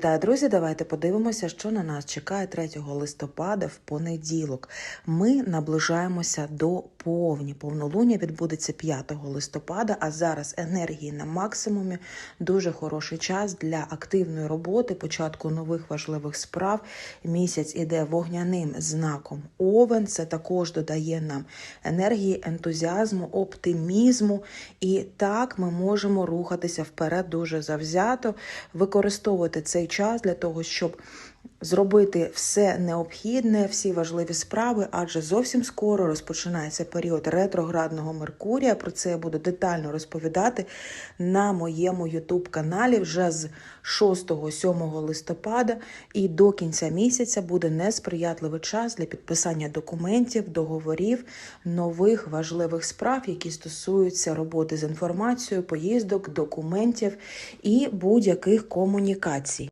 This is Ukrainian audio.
Та друзі, давайте подивимося, що на нас чекає 3 листопада в понеділок. Ми наближаємося до повні. Повнолуння відбудеться 5 листопада, а зараз енергії на максимумі. Дуже хороший час для активної роботи, початку нових важливих справ. Місяць іде вогняним знаком Овен. Це також додає нам енергії, ентузіазму, оптимізму. І так ми можемо рухатися вперед дуже завзято, використовувати цей час для того, щоб зробити все необхідне, всі важливі справи, адже зовсім скоро розпочинається період ретроградного Меркурія. Про це я буду детально розповідати на моєму youtube каналі вже з 6-7 листопада. І до кінця місяця буде несприятливий час для підписання документів, договорів, нових важливих справ, які стосуються роботи з інформацією, поїздок, документів і будь-яких комунікацій.